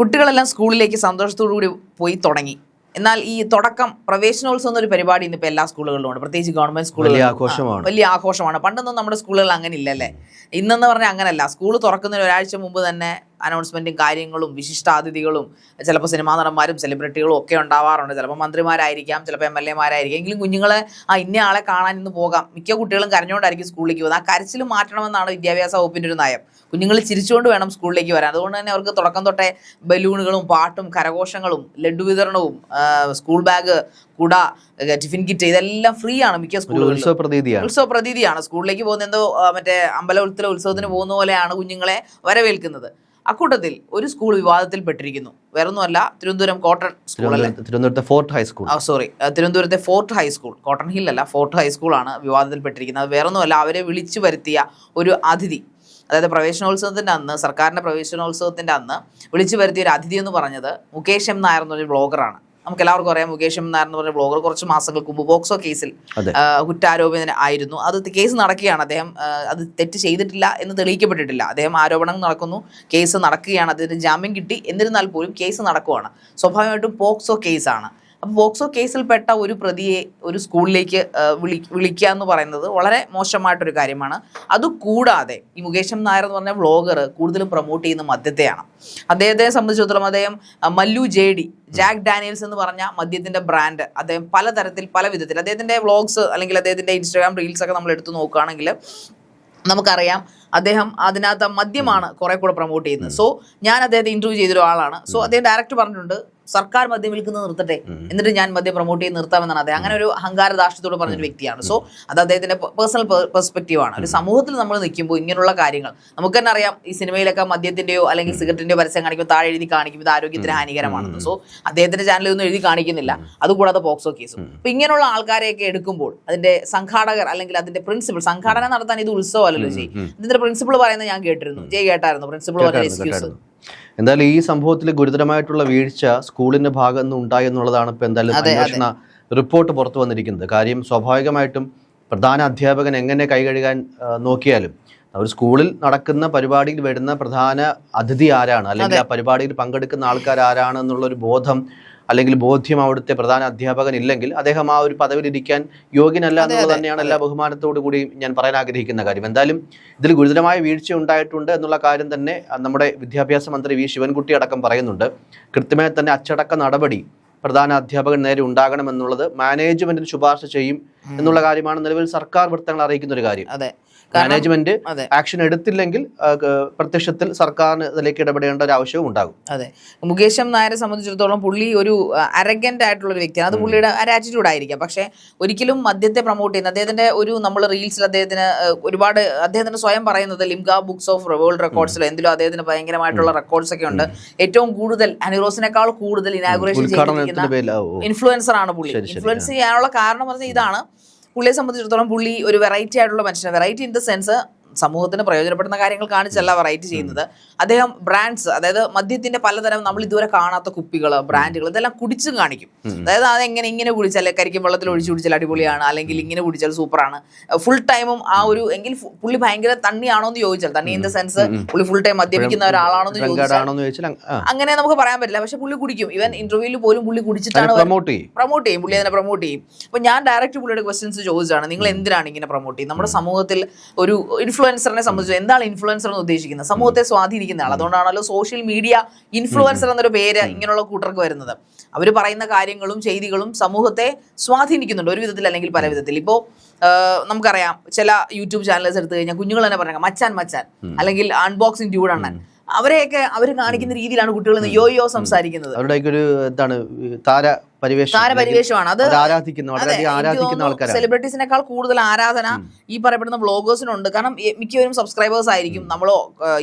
കുട്ടികളെല്ലാം സ്കൂളിലേക്ക് സന്തോഷത്തോടു കൂടി പോയി തുടങ്ങി. എന്നാൽ ഈ തുടക്കം പ്രവേശനോത്സവം എന്നൊരു പരിപാടി ഇന്നിപ്പോൾ എല്ലാ സ്കൂളുകളിലും ഉണ്ട്. പ്രത്യേകിച്ച് ഗവൺമെന്റ് സ്കൂളുകളിൽ വലിയ ആഘോഷമാണ്. വലിയ ആഘോഷമാണ്. പണ്ടൊന്നും നമ്മുടെ സ്കൂളുകൾ അങ്ങനെ ഇല്ലല്ലേ ഇന്നെന്ന് പറഞ്ഞാൽ അങ്ങനല്ല. സ്കൂൾ തുറക്കുന്നതിന് ഒരാഴ്ച മുമ്പ് തന്നെ അനൗൺസ്മെന്റും കാര്യങ്ങളും വിശിഷ്ടാതിഥികളും ചിലപ്പോൾ സിനിമാ നടന്മാരും സെലിബ്രിറ്റികളും ഒക്കെ ഉണ്ടാവാറുണ്ട്. ചിലപ്പോൾ മന്ത്രിമാരായിരിക്കാം ചിലപ്പോൾ എം എൽ എമാരായിരിക്കും എങ്കിലും കുഞ്ഞുങ്ങളെ ആ ഇന്ന ആളെ കാണാൻ ഇന്ന് പോകാം. മിക്ക കുട്ടികളും കരഞ്ഞുകൊണ്ടായിരിക്കും സ്കൂളിലേക്ക് പോകുന്നത്. ആ കരച്ചിൽ മാറ്റണമെന്നാണ് വിദ്യാഭ്യാസ വകുപ്പിന്റെ ഒരു നയം. കുഞ്ഞുങ്ങൾ ചിരിച്ചുകൊണ്ട് വേണം സ്കൂളിലേക്ക് വരാൻ. അതുകൊണ്ട് തന്നെ അവർക്ക് തുടക്കം തൊട്ടേ ബലൂണുകളും പാട്ടും കരഘോഷങ്ങളും ലഡു വിതരണവും സ്കൂൾ ബാഗ് കുട ടിഫിൻ കിറ്റ് ഇതെല്ലാം ഫ്രീ ആണ് മിക്ക സ്കൂളുകളിൽ സ്കൂളുകളിലും. ഉത്സവ പ്രതീതിയാണ് സ്കൂളിലേക്ക് പോകുന്ന എന്തോ മറ്റേ അമ്പലത്തിലെ ഉത്സവത്തിന് പോകുന്ന പോലെയാണ് കുഞ്ഞുങ്ങളെ വരവേൽക്കുന്നത്. അക്കൂട്ടത്തിൽ ഒരു സ്കൂൾ വിവാദത്തിൽപ്പെട്ടിരിക്കുന്നു. വേറൊന്നുമല്ല തിരുവനന്തപുരം കോട്ടൺ സ്കൂൾ തിരുവനന്തപുരത്ത് ഫോർട്ട് ഹൈസ്കൂൾ സോറി തിരുവനന്തപുരത്തെ Fort high school Cotton Hill അല്ല ഫോർട്ട് ഹൈസ്കൂളാണ് വിവാദത്തിൽപ്പെട്ടിരിക്കുന്നത്. അത് വേറൊന്നുമല്ല അവരെ വിളിച്ചു വരുത്തിയ ഒരു അതിഥി. അതായത് പ്രവേശനോത്സവത്തിന്റെ അന്ന് സർക്കാരിന്റെ പ്രവേശനോത്സവത്തിന്റെ അന്ന് വിളിച്ചു വരുത്തിയ ഒരു അതിഥി എന്ന് പറഞ്ഞത് മുകേഷ് എം നായർ എന്നൊരു ബ്ലോഗറാണ് നമുക്ക് എല്ലാവർക്കും അറിയാം മുകേഷ് എം നായർ എന്ന് പറഞ്ഞ ബ്ലോഗർ കുറച്ച് മാസങ്ങൾക്ക് മുമ്പ് ബോക്സോ കേസിൽ കുറ്റാരോപിതനായിരുന്നു. ആയിരുന്നു അത് കേസ് നടക്കുകയാണ്. അദ്ദേഹം അത് തെറ്റ് ചെയ്തിട്ടില്ല എന്ന് തെളിയിക്കപ്പെട്ടിട്ടില്ല. അദ്ദേഹം ആരോപണം നടക്കുന്നു കേസ് നടക്കുകയാണ്. അദ്ദേഹത്തിന് ജാമ്യം കിട്ടി. എന്നിരുന്നാൽ പോലും കേസ് നടക്കുവാണ്. സ്വാഭാവികമായിട്ടും പോക്സോ കേസാണ്. അപ്പോൾ പോക്സോ കേസിൽപ്പെട്ട ഒരു പ്രതിയെ ഒരു സ്കൂളിലേക്ക് വിളി വിളിക്കുക എന്ന് പറയുന്നത് വളരെ മോശമായിട്ടൊരു കാര്യമാണ്. അതുകൂടാതെ ഈ മുകേശം നായർ എന്ന് പറഞ്ഞ വ്ളോഗർ കൂടുതലും പ്രൊമോട്ട് ചെയ്യുന്ന മദ്യത്തെയാണ്. അദ്ദേഹത്തെ സംബന്ധിച്ചിടത്തോളം അദ്ദേഹം മല്ലു ജെ ജാക്ക് ഡാനിയൽസ് എന്ന് പറഞ്ഞ മദ്യത്തിന്റെ ബ്രാൻഡ് അദ്ദേഹം പലതരത്തിൽ പല വിധത്തിൽ അദ്ദേഹത്തിന്റെ വ്ളോഗ്സ് അല്ലെങ്കിൽ അദ്ദേഹത്തിന്റെ ഇൻസ്റ്റാഗ്രാം റീൽസ് ഒക്കെ നമ്മൾ എടുത്തു നോക്കുകയാണെങ്കിൽ നമുക്കറിയാം അദ്ദേഹം അതിനകത്ത് മദ്യമാണ് കുറെ കൂടെ പ്രൊമോട്ട് ചെയ്യുന്നത്. സോ ഞാൻ അദ്ദേഹത്തെ ഇന്റർവ്യൂ ചെയ്തൊരു ആളാണ്. സോ അദ്ദേഹം ഡയറക്റ്റ് പറഞ്ഞിട്ടുണ്ട് സർക്കാർ മദ്യം വിൽക്കുന്നത് നിർത്തട്ടെ. എന്നിട്ട് ഞാൻ മദ്യം പ്രൊമോട്ട് ചെയ്ത് നിർത്താമെന്നാണ്. അദ്ദേഹം അങ്ങനെ ഒരു അഹങ്കാര ദാഷ്ട്യത്തോട് പറഞ്ഞൊരു വ്യക്തിയാണ്. സോ അത് അദ്ദേഹത്തിന്റെ പേഴ്സണൽ പെർസ്പെക്റ്റീവാണ് ഒരു സമൂഹത്തിൽ നമ്മൾ നിൽക്കുമ്പോൾ ഇങ്ങനെയുള്ള കാര്യങ്ങൾ നമുക്ക് തന്നെ അറിയാം ഈ സിനിമയിലൊക്കെ മദ്യത്തിന്റെയോ അല്ലെങ്കിൽ സിഗരറ്റിന്റെയോ പരസ്യം കാണിക്കുമ്പോൾ താഴെ എഴുതി കാണിക്കും. ഇത് ആരോഗ്യത്തിന് ഹാനികരമാണെന്ന് സോ അദ്ദേഹത്തിന്റെ ചാനലിൽ ഒന്നും എഴുതി കാണിക്കുന്നില്ല. അതുകൂടാതെ പോക്സോ കേസും അപ്പൊ ഇങ്ങനെയുള്ള ആൾക്കാരെയൊക്കെ എടുക്കുമ്പോൾ അതിന്റെ സംഘാടകർ അല്ലെങ്കിൽ അതിന്റെ പ്രിൻസിപ്പൾ സംഘാടന നടത്താൻ ഇത് ഉത്സവമല്ലല്ലോ ചെയ്യും. ഇതിന്റെ പ്രിൻസിപ്പൾ പറയുന്നത് ഞാൻ കേട്ടിരുന്നു. ജയ് കേട്ടായിരുന്നു. പ്രിൻസിപ്പൾ പറഞ്ഞ കേട്ടായിരുന്നു, എക്സ്ക്യൂസ് എന്തായാലും ഈ സംഭവത്തിൽ ഗുരുതരമായിട്ടുള്ള വീഴ്ച സ്കൂളിന്റെ ഭാഗത്ത് നിന്ന് ഉണ്ടായി എന്നുള്ളതാണ് ഇപ്പൊ എന്തായാലും. അന്വേഷണ റിപ്പോർട്ട് പുറത്തു വന്നിരിക്കുന്നത്. കാര്യം സ്വാഭാവികമായിട്ടും പ്രധാന അധ്യാപകൻ എങ്ങനെ കൈകഴുകാൻ നോക്കിയാലും ഒരു സ്കൂളിൽ നടക്കുന്ന പരിപാടിയിൽ വരുന്ന പ്രധാന അതിഥി ആരാണ്? അല്ലെങ്കിൽ ആ പരിപാടിയിൽ പങ്കെടുക്കുന്ന ആൾക്കാർ ആരാണ് എന്നുള്ള ഒരു ബോധം അല്ലെങ്കിൽ ബോധ്യം അവിടുത്തെ പ്രധാന അധ്യാപകൻ ഇല്ലെങ്കിൽ അദ്ദേഹം ആ ഒരു പദവിയിൽ ഇരിക്കാൻ യോഗ്യനല്ല എന്നുള്ളത് തന്നെയാണ് എല്ലാ ബഹുമാനത്തോടു കൂടി ഞാൻ പറയാൻ ആഗ്രഹിക്കുന്ന കാര്യം. എന്തായാലും ഇതിൽ ഗുരുതരമായ വീഴ്ച ഉണ്ടായിട്ടുണ്ട് എന്നുള്ള കാര്യം തന്നെ നമ്മുടെ വിദ്യാഭ്യാസ മന്ത്രി വി. ശിവൻകുട്ടി അടക്കം പറയുന്നുണ്ട്. കൃത്യമായി തന്നെ അച്ചടക്ക നടപടി പ്രധാന അധ്യാപകൻ നേരെ ഉണ്ടാകണമെന്നുള്ളത് മാനേജ്മെന്റിന് ശുപാർശ ചെയ്യും എന്നുള്ള കാര്യമാണ് നിലവിൽ സർക്കാർ വൃത്തങ്ങൾ അറിയിക്കുന്ന ഒരു കാര്യം. അതെ. മാനേജ്മെന്റ് ആക്ഷൻ എടുത്തില്ലെങ്കിൽ പ്രത്യക്ഷത്തിൽ സർക്കാരിന് ഇതിലേക്ക് ഇടപെടേണ്ട ഒരു ആവശ്യവും ഉണ്ടാകും. അതെ. മുകേശം നായരെ സംബന്ധിച്ചിടത്തോളം പുള്ളി ഒരു അരഗന്റ് ആയിട്ടുള്ള ഒരു വ്യക്തിയാണ്. അത് പുള്ളിയുടെ ഒരു ആറ്റിറ്റ്യൂഡ് ആയിരിക്കാം. പക്ഷെ ഒരിക്കലും മദ്യത്തെ പ്രൊമോട്ട് ചെയ്യുന്ന അദ്ദേഹത്തിന്റെ ഒരു നമ്മൾ റീൽസിൽ അദ്ദേഹത്തിന് ഒരുപാട് അദ്ദേഹത്തിന് സ്വയം പറയുന്നത് ലിംഗ ബുക്സ് ഓഫ് വേൾഡ് റെക്കോർഡ്സിൽ എന്തിലും അദ്ദേഹത്തിന് ഭയങ്കരമായിട്ടുള്ള റെക്കോർഡ്സ് ഒക്കെ ഉണ്ട്. ഏറ്റവും കൂടുതൽ അനിറോസിനേക്കാൾ കൂടുതൽ ഇനാഗുറേഷൻ ചെയ്തിരിക്കുന്ന. ഇൻഫ്ലുവൻസർ ആണ് പുള്ളി. ഇൻഫ്ലുവൻസ് ചെയ്യാനുള്ള കാരണം പറഞ്ഞാൽ ഇതാണ്. പുള്ളിയെ സംബന്ധിച്ചിടത്തോളം പുള്ളി ഒരു വെറൈറ്റി ആയിട്ടുള്ള മനുഷ്യനാണ്. വെറൈറ്റി ഇൻ ദ സെൻസ് സമൂഹത്തിന് പ്രയോജനപ്പെടുന്ന കാര്യങ്ങൾ കാണിച്ചല്ല വെറൈറ്റി ചെയ്യുന്നത്. അദ്ദേഹം ബ്രാൻഡ്സ് അതായത് മദ്യത്തിന്റെ പലതരം നമ്മൾ ഇതുവരെ കാണാത്ത കുപ്പികൾ ബ്രാൻഡുകൾ ഇതെല്ലാം കുടിച്ചും കാണിക്കും. അതായത് അതെങ്ങനെ ഇങ്ങനെ കുടിച്ചാൽ കരിക്കും വെള്ളത്തിൽ ഒഴിച്ചു കുടിച്ചാൽ അടിപൊളിയാണ് അല്ലെങ്കിൽ ഇങ്ങനെ കുടിച്ചാൽ സൂപ്പറാണ്. ഫുൾ ടൈമും ആ ഒരു എങ്കിൽ പുള്ളി ഭയങ്കര തണ്ണിയാണോ എന്ന് ചോദിച്ചാൽ തണ്ണി ഇൻ ദ സെൻസ് പുള്ളി ഫുൾ ടൈം മദ്യപിക്കുന്ന ഒരാളാണോ എന്ന് ചോദിച്ചാൽ അങ്ങനെ നമുക്ക് പറയാൻ പറ്റില്ല. പക്ഷെ പുള്ളി കുടിക്കും. ഇവൻ ഇന്റർവ്യൂവിൽ പോലും പുള്ളി കുടിച്ചിട്ടാണ്. പ്രൊമോട്ട് ചെയ്യും. പ്രൊമോട്ട് ചെയ്യും. പുള്ളി അതിനെ പ്രൊമോട്ട് ചെയ്യും. അപ്പൊ ഞാൻ ഡയറക്റ്റ് പുള്ളിയുടെ ക്വസ്റ്റ്യൻസ് ചോദിച്ചാണ് നിങ്ങൾ എന്തിനാണ് ഇങ്ങനെ പ്രൊമോട്ട് ചെയ്യുന്നത്? നമ്മുടെ സമൂഹത്തിൽ ഒരു ഇൻഫ്ലുവൻസറിനെ സംബന്ധിച്ച് എന്താണ് ഇൻഫ്ലുവൻസർ എന്ന് ഉദ്ദേശിക്കുന്നത്? സമൂഹത്തെ സ്വാധീനിക്കുന്ന ആൾ അതുകൊണ്ടാണല്ലോ സോഷ്യൽ മീഡിയ ഇൻഫ്ലുവൻസർ എന്നൊരു പേര് ഇങ്ങനെയുള്ള കൂട്ടർക്ക് വരുന്നത്. അവർ പറയുന്ന കാര്യങ്ങളും ചെയ്തികളും സമൂഹത്തെ സ്വാധീനിക്കുന്നുണ്ട് ഒരു വിധത്തിൽ അല്ലെങ്കിൽ പല വിധത്തിൽ. ഇപ്പോൾ നമുക്കറിയാം ചില യൂട്യൂബ് ചാനൽസ് എടുത്തു കഴിഞ്ഞാൽ കുഞ്ഞുങ്ങൾ തന്നെ പറഞ്ഞ മച്ചാൻ മച്ചാൻ അല്ലെങ്കിൽ അൺബോക്സിംഗ് അണ്ണൻ. അവരെയൊക്കെ അവർ കാണിക്കുന്ന രീതിയിലാണ് കുട്ടികൾ യോയോ സംസാരിക്കുന്നത്. അവരുടെയൊക്കെ ഒരു എന്താണ് താര താരപരിവേഷമാണ്. അത് ആരാധിക്കുന്ന വളരെയധികം ആരാധിക്കുന്ന ആൾക്കാരാണ്. സെലിബ്രിറ്റീസിനേക്കാൾ കൂടുതൽ ആരാധന ഈ പറയപ്പെടുന്ന വ്ളോഗേഴ്സിനുണ്ട് കാരണം മിക്കവരും സബ്സ്ക്രൈബേഴ്സ് ആയിരിക്കും. നമ്മൾ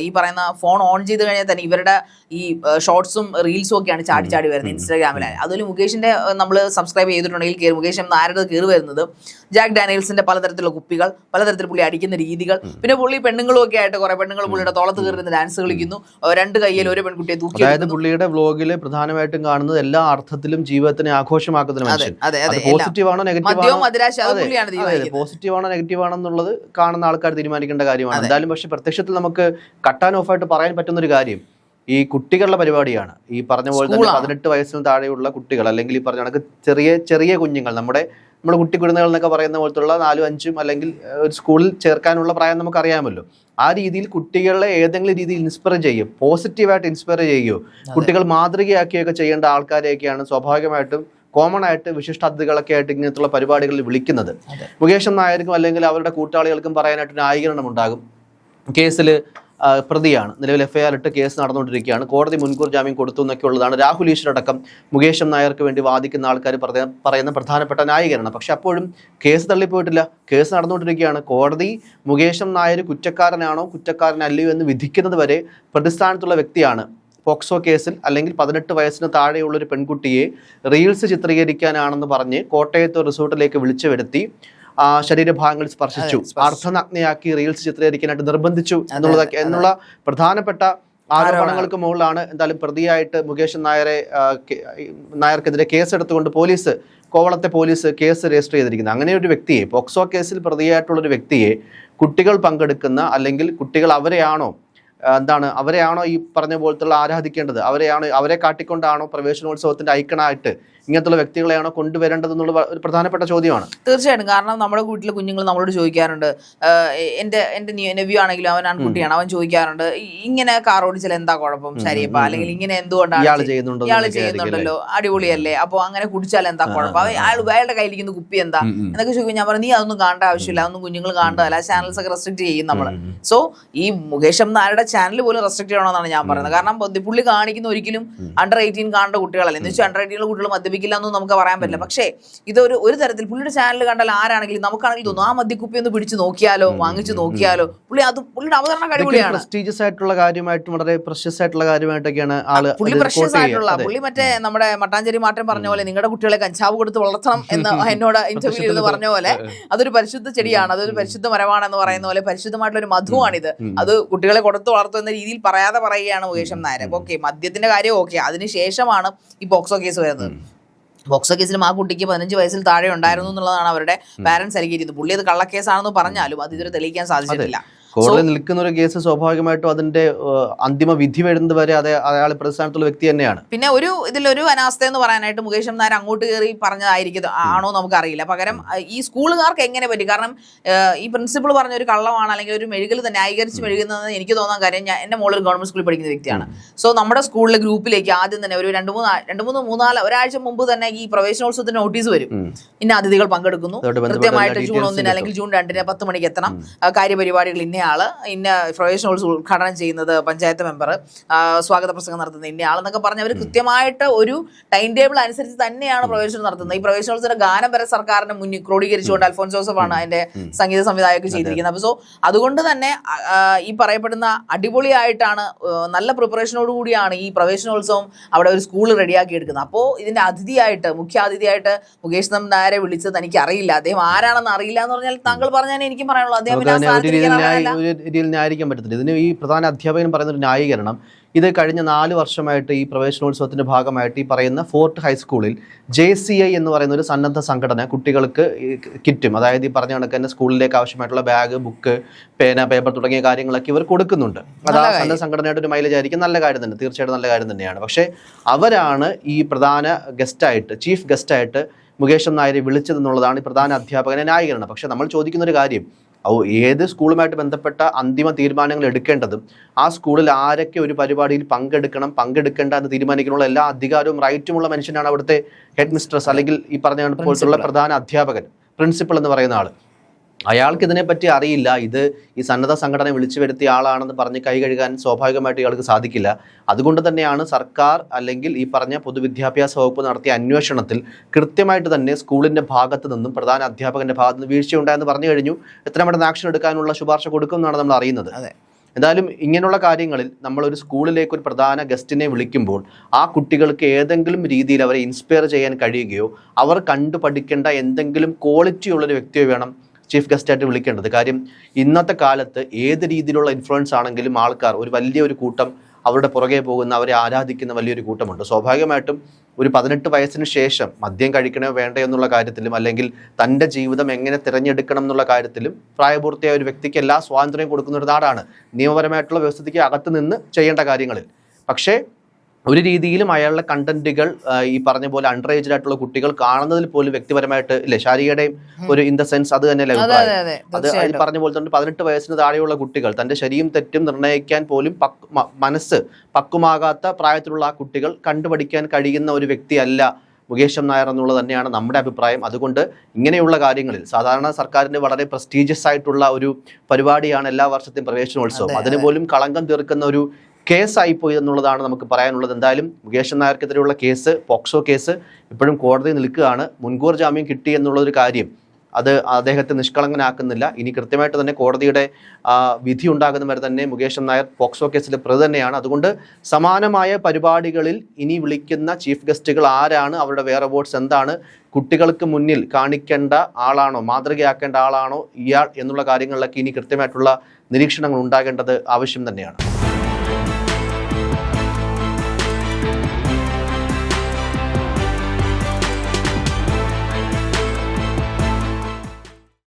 ഈ പറയുന്ന ഫോൺ ഓൺ ചെയ്ത് കഴിഞ്ഞാൽ തന്നെ ഇവരുടെ ഈ ഷോർട്സും റീൽസും ഒക്കെയാണ് ചാടി ചാടി വരുന്നത് ഇൻസ്റ്റാഗ്രാമിൽ അതിൽ മുകേഷിന്റെ നമ്മൾ സബ്സ്ക്രൈബ് ചെയ്തിട്ടുണ്ടെങ്കിൽ കയറി മുകേഷ് എന്ന ആരുടെ കയറി വരുന്നത് ജാക്ക് ഡാനിയൽസിന്റെ പലതരത്തിലുള്ള കുപ്പികൾ പലതരത്തിൽ പുള്ളി അടിക്കുന്ന രീതികൾ. പിന്നെ പുള്ളി പെണ്ണുങ്ങളും ഒക്കെ ആയിട്ട് കുറെ പെണ്ണുങ്ങൾ പുള്ളിയുടെ തോളത്ത് കയറുന്ന ഡാൻസ് കളിക്കുന്നു. രണ്ട് കയ്യിൽ ഒരു പെൺകുട്ടിയെ തൂക്കി അതായത് പുള്ളിയുടെ വ്ലോഗിൽ പ്രധാനമായിട്ടും കാണുന്നത് എല്ലാ അർത്ഥത്തിലും ജീവിതത്തിനെ ആഘോഷമാക്കുന്ന പോസിറ്റീവ് ആണോ നെഗറ്റീവ് പോസിറ്റീവ് ആണോ നെഗറ്റീവ് ആണോ എന്നുള്ളത് കാണുന്ന ആൾക്കാർ തീരുമാനിക്കേണ്ട കാര്യമാണ്. എന്തായാലും പക്ഷെ പ്രത്യക്ഷത്തിൽ നമുക്ക് കട്ട് ആൻഡ് ഓഫ് ആയിട്ട് പറയാൻ പറ്റുന്ന ഒരു കാര്യം ഈ കുട്ടികളുടെ പരിപാടിയാണ്. ഈ പറഞ്ഞ പോലെ തന്നെ പതിനെട്ട് വയസ്സിന് താഴെയുള്ള കുട്ടികൾ അല്ലെങ്കിൽ ഈ പറഞ്ഞ കണക്ക് ചെറിയ ചെറിയ കുഞ്ഞുങ്ങൾ നമ്മുടെ നമ്മുടെ കുട്ടിക്കുരുന്നുകൾ എന്നൊക്കെ പറയുന്ന പോലത്തുള്ള നാലും അഞ്ചും അല്ലെങ്കിൽ ഒരു സ്കൂളിൽ ചേർക്കാനുള്ള പ്രായം നമുക്കറിയാമല്ലോ. ആ രീതിയിൽ കുട്ടികളെ ഏതെങ്കിലും രീതിയിൽ ഇൻസ്പയർ ചെയ്യും. പോസിറ്റീവായിട്ട് ഇൻസ്പയർ ചെയ്യുകയോ കുട്ടികൾ മാതൃകയാക്കിയൊക്കെ ചെയ്യേണ്ട ആൾക്കാരെയൊക്കെയാണ് സ്വാഭാവികമായിട്ടും കോമൺ ആയിട്ട് വിശിഷ്ടാതിഥികളൊക്കെ ആയിട്ട് ഇങ്ങനത്തുള്ള പരിപാടികളിൽ വിളിക്കുന്നത്. മുകേഷ് നായർക്കും അല്ലെങ്കിൽ അവരുടെ കൂട്ടാളികൾക്കും പറയാനായിട്ട് ന്യായീകരണം ഉണ്ടാകും. കേസിൽ പ്രതിയാണ്. നിലവിൽ എഫ്ഐആർ ഇട്ട് കേസ് നടന്നുകൊണ്ടിരിക്കുകയാണ്. കോടതി മുൻകൂർ ജാമ്യം കൊടുത്തു എന്നൊക്കെ ഉള്ളതാണ്. രാഹുൽ ഈശ്വരടക്കം മുകേഷം നായർക്ക് വേണ്ടി വാദിക്കുന്ന ആൾക്കാർ പറയ- പറയുന്ന പ്രധാനപ്പെട്ട ന്യായീകരണം. പക്ഷെ അപ്പോഴും കേസ് തള്ളിപ്പോയിട്ടില്ല. കേസ് നടന്നുകൊണ്ടിരിക്കുകയാണ്. കോടതി മുകേഷം നായർ കുറ്റക്കാരനാണോ കുറ്റക്കാരനല്ലയോ എന്ന് വിധിക്കുന്നത് വരെ പ്രതിസ്ഥാനത്തുള്ള വ്യക്തിയാണ്. പോക്സോ കേസിൽ അല്ലെങ്കിൽ പതിനെട്ട് വയസ്സിന് താഴെയുള്ള ഒരു പെൺകുട്ടിയെ റീൽസ് ചിത്രീകരിക്കാനാണെന്ന് പറഞ്ഞ് കോട്ടയത്ത് റിസോർട്ടിലേക്ക് വിളിച്ചു വരുത്തി. ശരീരഭാഗങ്ങൾ സ്പർശിച്ചു. അർദ്ധനഗ്നയാക്കി റീൽസ് ചിത്രീകരിക്കാനായിട്ട് നിർബന്ധിച്ചു എന്നുള്ളതൊക്കെ. എന്നുള്ള പ്രധാനപ്പെട്ട ആരോപണങ്ങൾക്ക് മുകളിലാണ് എന്തായാലും പ്രതിയായിട്ട് മുകേഷ് നായരെ നായർക്കെതിരെ കേസെടുത്തുകൊണ്ട് പോലീസ് കോവളത്തെ പോലീസ് കേസ് രജിസ്റ്റർ ചെയ്തിരിക്കുന്നത് അങ്ങനെ ഒരു വ്യക്തിയെ പോക്സോ കേസിൽ പ്രതിയായിട്ടുള്ള ഒരു വ്യക്തിയെ കുട്ടികൾ പങ്കെടുക്കുന്ന അല്ലെങ്കിൽ കുട്ടികൾ അവരെയാണോ എന്താണ് അവരെയാണോ ഈ പറഞ്ഞ പോലത്തുള്ള ആരാധിക്കേണ്ടത്? അവരെയാണോ അവരെ കാട്ടിക്കൊണ്ടാണോ പ്രവേശനോത്സവത്തിന്റെ ഐക്കണായിട്ട് ഇങ്ങനത്തുള്ള വ്യക്തികളെയാണോ കൊണ്ടുവരേണ്ടത് എന്നുള്ള ഒരു പ്രധാനപ്പെട്ട ചോദ്യമാണ്. തീർച്ചയായിട്ടും. കാരണം നമ്മുടെ വീട്ടിലെ കുഞ്ഞുങ്ങൾ നമ്മളോട് ചോദിക്കാറുണ്ട്. എന്റെ എന്റെ എന്റെ നെവ്യൂ ആണെങ്കിലും അവൻ ആൺകുട്ടിയാണ് അവൻ ചോദിക്കാറുണ്ട്. ഇങ്ങനെ കാർ ഓടിച്ചാൽ എന്താ കുഴപ്പം? ശരിയപ്പ? അല്ലെങ്കിൽ ഇങ്ങനെ എന്തുകൊണ്ടാണ് ഇയാൾ? ചെയ്യുന്നുണ്ടല്ലോ? അടിപൊളിയല്ലേ? അപ്പൊ അങ്ങനെ കുടിച്ചാൽ എന്താ കുഴപ്പം? അയാൾ അയാളുടെ കയ്യിലിരിക്കുന്ന കുപ്പി എന്താ. എന്നൊക്കെ ചോദിക്കും ഞാൻ പറഞ്ഞു നീ അതൊന്നും കാണേണ്ട ആവശ്യമില്ല. അതൊന്നും കുഞ്ഞുങ്ങൾ കാണേണ്ടതല്ല ചാനൽസ് ഒക്കെ റെസ്ട്രിക്ട് ചെയ്യും നമ്മൾ സോ ഈ മുകേഷ് നായരുടെ ചാനൽ പോലും റെസ്ട്രിക്ട് ചെയ്യണമെന്നാണ് ഞാൻ പറയുന്നത്. കാരണം പുള്ളി കാണിക്കുന്ന ഒരിക്കലും അണ്ടർ എയ്റ്റീൻ കാണേണ്ട കുട്ടികളല്ല. എന്ന് വെച്ചാൽ അണ്ടർ എയ്റ്റീനിലെ കുട്ടികൾ മദ്യപിക്കില്ല എന്നൊന്നും നമുക്ക് പറയാൻ പറ്റില്ല. പക്ഷേ ഇതൊരു ഒരു തരത്തിൽ പുള്ളിയുടെ ചാനൽ കണ്ടാൽ ആരാണെങ്കിലും നമുക്കാണെങ്കിലും തോന്നും ആ മദ്യക്കുപ്പി ഒന്ന് പിടിച്ച് നോക്കിയാലോ വാങ്ങിച്ച് നോക്കിയാലോ? പുള്ളി അത് പുള്ളിയുടെ അവതരണം അടിപൊളിയാണ് പ്രസ്റ്റീജിയസ് ആയിട്ടുള്ള കാര്യമായിട്ടും വളരെ പ്രഷ്യസ് ആയിട്ടുള്ള കാര്യമായിട്ടൊക്കെയാണ് ആൾ പുള്ളി പ്രഷ്യസ് ആയിട്ടുള്ള പുള്ളി മറ്റേ നമ്മുടെ മട്ടാഞ്ചേരി മാറ്റം പറഞ്ഞ പോലെ നിങ്ങളുടെ കുട്ടികളെ കഞ്ചാവ് കൊടുത്ത് വളർത്തണം എന്ന് എന്നോട് ഇന്റർവ്യൂ ചെയ്ത് പറഞ്ഞ പോലെ അതൊരു പരിശുദ്ധ ചെടിയാണ് അതൊരു പരിശുദ്ധ മരമാണെന്ന് പറയുന്ന പോലെ പരിശുദ്ധമായിട്ടുള്ള ഒരു മധുവാണിത്. അത് കുട്ടികളെ കൊടുത്തു വളർത്തും എന്ന രീതിയിൽ പറയാതെ പറയുകയാണ് മുകേഷം നായർ. ഓക്കെ മദ്യത്തിന്റെ കാര്യം ഓക്കെ. അതിനുശേഷമാണ് ഈ പോക്സോ കേസ് വരുന്നത്. ബോക്സോ കേസിലും ആ കുട്ടിക്ക് പതിനഞ്ച് വയസ്സിൽ താഴെ ഉണ്ടായിരുന്നു എന്നുള്ളതാണ് അവരുടെ പാരന്റ്സ് അലിഗേറ്റ് പുള്ളി അത് കള്ളക്കേസാണെന്ന് പറഞ്ഞാലും അത് ഇതുവരെ തെളിയിക്കാൻ സാധിച്ചിട്ടില്ല. കോടതി നിൽക്കുന്ന ഒരു കേസ് സ്വാഭാവികമായിട്ടും അതിന്റെ അന്തിമ വിധി വരുന്നത് വരെ അതെ അയാൾ പ്രതിസ്ഥാനത്തുള്ള വ്യക്തി തന്നെയാണ്. പിന്നെ ഒരു ഇതിലൊരു അനാസ്ഥ എന്ന് പറയാനായിട്ട് മുകേഷ് നായർ അങ്ങോട്ട് കയറി പറഞ്ഞതായിരിക്കും. ആണോ നമുക്കറിയില്ല. പകരം ഈ സ്കൂളുകാർക്ക് എങ്ങനെ പറ്റി? കാരണം ഈ പ്രിൻസിപ്പൾ പറഞ്ഞ ഒരു കള്ളമാണ് അല്ലെങ്കിൽ ഒരു മെഴുകൽ തന്നെ ന്യായീകരിച്ച് മെഴുകുന്നത് എനിക്ക് തോന്നാൻ കാര്യം ഞാൻ എന്റെ മോളൊരു ഗവൺമെന്റ് സ്കൂളിൽ പഠിക്കുന്ന വ്യക്തിയാണ്. സോ നമ്മുടെ സ്കൂളിലെ ഗ്രൂപ്പിലേക്ക് ആദ്യം തന്നെ ഒരു രണ്ട് മൂന്ന് രണ്ട് മൂന്ന് മൂന്നാൽ ഒരാഴ്ച മുമ്പ് തന്നെ ഈ പ്രവേശനോത്സവത്തിന് നോട്ടീസ് വരും. ഇന്ന അതിഥികൾ പങ്കെടുക്കുന്നു. കൃത്യമായിട്ട് ജൂൺ ഒന്നിന് അല്ലെങ്കിൽ ജൂൺ രണ്ടിന് പത്ത് മണിക്ക് എത്തണം. കാര്യപരിപാടികൾ കാര്യപരിപാടികൾ ഇന്നയാൾ ഇന്ന പ്രവേശനോത്സവം ഉദ്ഘാടനം ചെയ്യുന്നത് പഞ്ചായത്ത് മെമ്പർ സ്വാഗത പ്രസംഗം നടത്തുന്നത് ഇന്നയാൾ എന്നൊക്കെ പറഞ്ഞ് അവർ കൃത്യമായിട്ട് ഒരു ടൈം ടേബിൾ അനുസരിച്ച് തന്നെയാണ് പ്രവേശനം നടത്തുന്നത്. ഈ പ്രവേശനോത്സവത്തിന്റെ ഗാനം വരെ സർക്കാരിന് മുന്നിൽ ക്രോഡീകരിച്ചുകൊണ്ട് അൽഫോൻസ് ആണ് അതിന്റെ സംഗീത സംവിധായകർ ചെയ്തിരിക്കുന്നത്. അപ്പോൾ സോ അതുകൊണ്ട് തന്നെ ഈ പറയപ്പെടുന്ന അടിപൊളിയായിട്ടാണ് നല്ല പ്രിപ്പറേഷനോട് കൂടിയാണ് ഈ പ്രവേശനോത്സവം അവിടെ ഒരു സ്കൂൾ റെഡിയാക്കി എടുക്കുന്നത്. അപ്പോൾ ഇതിന്റെ അതിഥിയായിട്ട് മുഖ്യ അതിഥിയായിട്ട് മുകേഷ് നം നായരെ വിളിച്ചത് എനിക്ക് അറിയില്ല അദ്ദേഹം ആരാണെന്ന് അറിയില്ല എന്ന് പറഞ്ഞാൽ താങ്കൾ പറഞ്ഞാൽ എനിക്കും പറയാനുള്ളൂ. അദ്ദേഹം ഒരു രീതിയിൽ ന്യായീകരിക്കാൻ പറ്റത്തില്ല. ഇതിന് ഈ പ്രധാന അധ്യാപകൻ പറയുന്ന ഒരു ന്യായീകരണം. ഇത് കഴിഞ്ഞ നാല് വർഷമായിട്ട് ഈ പ്രവേശനോത്സവത്തിന്റെ ഭാഗമായിട്ട് ഈ പറയുന്ന ഫോർട്ട് ഹൈസ്കൂളിൽ ജെ സി ഐ എന്ന് പറയുന്ന ഒരു സന്നദ്ധ സംഘടന കുട്ടികൾക്ക് കിറ്റും അതായത് ഈ പറഞ്ഞ കണക്ക് തന്നെ സ്കൂളിലേക്ക് ആവശ്യമായിട്ടുള്ള ബാഗ് ബുക്ക് പേന പേപ്പർ തുടങ്ങിയ കാര്യങ്ങളൊക്കെ ഇവർ കൊടുക്കുന്നുണ്ട്. അത് ആ സന്നദ്ധ സംഘടനയുടെ ഒരു മൈലേജ് ആയിരിക്കും നല്ല കാര്യം തന്നെ. തീർച്ചയായിട്ടും നല്ല കാര്യം തന്നെയാണ്. പക്ഷേ അവരാണ് ഈ പ്രധാന ഗസ്റ്റായിട്ട് ചീഫ് ഗസ്റ്റായിട്ട് മുകേഷ് നായരെ വിളിച്ചതെന്നുള്ളതാണ് ഈ പ്രധാന അധ്യാപകനെ ന്യായീകരണം. പക്ഷേ നമ്മൾ ചോദിക്കുന്ന ഒരു കാര്യം ഏത് സ്കൂളുമായിട്ട് ബന്ധപ്പെട്ട അന്തിമ തീരുമാനങ്ങൾ എടുക്കേണ്ടതും ആ സ്കൂളിൽ ആരൊക്കെ ഒരു പരിപാടിയിൽ പങ്കെടുക്കണം പങ്കെടുക്കേണ്ട എന്ന് തീരുമാനിക്കാനുള്ള എല്ലാ അധികാരവും റൈറ്റുമുള്ള മനുഷ്യനാണ് അവിടുത്തെ ഹെഡ് മിസ്ട്രസ് അല്ലെങ്കിൽ ഈ പറഞ്ഞ പ്രധാന അധ്യാപകൻ പ്രിൻസിപ്പൾ എന്ന് പറയുന്ന ആൾ അയാൾക്ക് ഇതിനെപ്പറ്റി അറിയില്ല. ഇത് ഈ സന്നദ്ധ സംഘടന വിളിച്ചു വരുത്തിയ ആളാണെന്ന് പറഞ്ഞ് കൈ കഴുകാൻ സ്വാഭാവികമായിട്ട് ഇയാൾക്ക് സാധിക്കില്ല. അതുകൊണ്ട് തന്നെയാണ് സർക്കാർ അല്ലെങ്കിൽ ഈ പറഞ്ഞ പൊതുവിദ്യാഭ്യാസ വകുപ്പ് നടത്തിയ അന്വേഷണത്തിൽ കൃത്യമായിട്ട് തന്നെ സ്കൂളിന്റെ ഭാഗത്ത് നിന്നും പ്രധാന അധ്യാപകന്റെ ഭാഗത്ത് നിന്ന് വീഴ്ചയുണ്ടായെന്ന് പറഞ്ഞു കഴിഞ്ഞു. എത്ര പെട്ടെന്ന് ആക്ഷൻ എടുക്കാനുള്ള ശുപാർശ കൊടുക്കുമെന്നാണ് നമ്മൾ അറിയുന്നത്. അതെ. എന്തായാലും ഇങ്ങനെയുള്ള കാര്യങ്ങളിൽ നമ്മൾ ഒരു സ്കൂളിലേക്ക് ഒരു പ്രധാന ഗസ്റ്റിനെ വിളിക്കുമ്പോൾ ആ കുട്ടികൾക്ക് ഏതെങ്കിലും രീതിയിൽ അവരെ ഇൻസ്പയർ ചെയ്യാൻ കഴിയുകയോ അവർ കണ്ടു പഠിക്കേണ്ട എന്തെങ്കിലും ക്വാളിറ്റി ഉള്ളൊരു വ്യക്തിയോ വേണം ചീഫ് ഗസ്റ്റായിട്ട് വിളിക്കേണ്ടത്. കാര്യം ഇന്നത്തെ കാലത്ത് ഏത് രീതിയിലുള്ള ഇൻഫ്ലുവൻസ് ആണെങ്കിലും ആൾക്കാർ ഒരു വലിയൊരു കൂട്ടം അവരുടെ പുറകെ പോകുന്ന അവരെ ആരാധിക്കുന്ന വലിയൊരു കൂട്ടമുണ്ട്. സ്വാഭാവികമായിട്ടും ഒരു പതിനെട്ട് വയസ്സിന് ശേഷം മദ്യം കഴിക്കണോ വേണ്ടോ എന്നുള്ള കാര്യത്തിലും അല്ലെങ്കിൽ തന്റെ ജീവിതം എങ്ങനെ തിരഞ്ഞെടുക്കണം എന്നുള്ള കാര്യത്തിലും പ്രായപൂർത്തിയായ ഒരു വ്യക്തിക്ക് എല്ലാ സ്വാതന്ത്ര്യം കൊടുക്കുന്ന ഒരു നാടാണ്. നിയമപരമായിട്ടുള്ള വ്യവസ്ഥയ്ക്ക് അകത്ത് നിന്ന് ചെയ്യേണ്ട കാര്യങ്ങളിൽ. പക്ഷേ ഒരു രീതിയിലും അയാളുടെ കണ്ടന്റുകൾ ഈ പറഞ്ഞ പോലെ അണ്ടർ ഏജ്ഡ് ആയിട്ടുള്ള കുട്ടികൾ കാണുന്നതിൽ പോലും വ്യക്തിപരമായിട്ട് ഇല്ലേ? ശാരികയുടെയും ഒരു ഇൻ ദ സെൻസ് അത് തന്നെയല്ലേ അതെ ഈ പറഞ്ഞ പോലെ തന്നെ പതിനെട്ട് വയസ്സിന് താഴെയുള്ള കുട്ടികൾ തന്റെ ശരിയും തെറ്റും നിർണയിക്കാൻ പോലും മനസ്സ് പക്വമാകാത്ത പ്രായത്തിലുള്ള ആ കുട്ടികൾ കണ്ടുപഠിക്കാൻ കഴിയുന്ന ഒരു വ്യക്തിയല്ല മുകേഷ് നായർ എന്നുള്ളത് തന്നെയാണ് നമ്മുടെ അഭിപ്രായം. അതുകൊണ്ട് ഇങ്ങനെയുള്ള കാര്യങ്ങളിൽ സാധാരണ സർക്കാരിന്റെ വളരെ പ്രസ്റ്റീജിയസ് ആയിട്ടുള്ള ഒരു പരിപാടിയാണ് എല്ലാ വർഷത്തെയും പ്രവേശനോത്സവം. അതെ, അതിന് പോലും കളങ്കം തീർക്കുന്ന ഒരു കേസായിപ്പോയി എന്നുള്ളതാണ് നമുക്ക് പറയാനുള്ളത്. എന്തായാലും മുകേഷ് എം നായർക്കെതിരെയുള്ള കേസ് പോക്സോ കേസ് ഇപ്പോഴും കോടതി നിൽക്കുകയാണ്. മുൻകൂർ ജാമ്യം കിട്ടി എന്നുള്ളൊരു കാര്യം അത് അദ്ദേഹത്തെ നിഷ്കളങ്കനാക്കുന്നില്ല. ഇനി കൃത്യമായിട്ട് തന്നെ കോടതിയുടെ വിധി ഉണ്ടാകുന്ന വരെ തന്നെ മുകേഷ് നായർ പോക്സോ കേസിൽ പ്രതി തന്നെയാണ്. അതുകൊണ്ട് സമാനമായ പരിപാടികളിൽ ഇനി വിളിക്കുന്ന ചീഫ് ഗസ്റ്റുകൾ ആരാണ്? അവരുടെ വേറെ വോട്ട്സ് എന്താണ്? കുട്ടികൾക്ക് മുന്നിൽ കാണിക്കേണ്ട ആളാണോ? മാതൃകയാക്കേണ്ട ആളാണോ ഇയാൾ? എന്നുള്ള കാര്യങ്ങളിലൊക്കെ ഇനി കൃത്യമായിട്ടുള്ള നിരീക്ഷണങ്ങൾ ഉണ്ടാകേണ്ടത് ആവശ്യം തന്നെയാണ്.